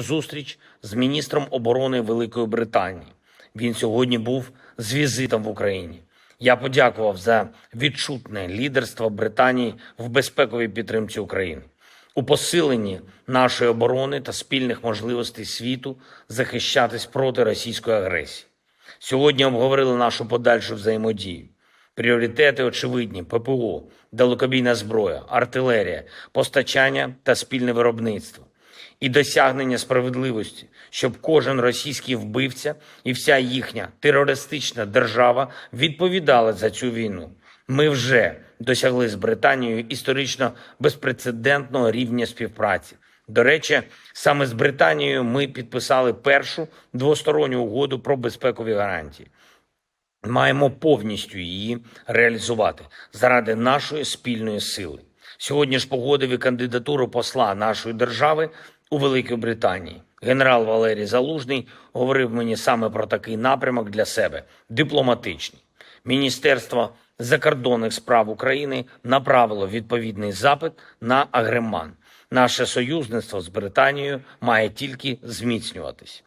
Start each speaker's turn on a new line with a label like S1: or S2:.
S1: зустріч з міністром оборони Великої Британії. Він сьогодні був з візитом в Україні. Я подякував за відчутне лідерство Британії в безпековій підтримці України, у посиленні нашої оборони та спільних можливостей світу захищатись проти російської агресії. Сьогодні обговорили нашу подальшу взаємодію. Пріоритети очевидні: ППО, далекобійна зброя, артилерія, постачання та спільне виробництво і досягнення справедливості, щоб кожен російський вбивця і вся їхня терористична держава відповідали за цю війну. Ми вже досягли з Британією історично безпрецедентного рівня співпраці. До речі, саме з Британією ми підписали першу двосторонню угоду про безпекові гарантії. Маємо повністю її реалізувати заради нашої спільної сили. Сьогодні ж погодив і кандидатуру посла нашої держави у Великій Британії. Генерал Валерій Залужний говорив мені саме про такий напрямок для себе дипломатичний. Міністерство закордонних справ України направило відповідний запит на агреман. Наше союзництво з Британією має тільки зміцнюватись.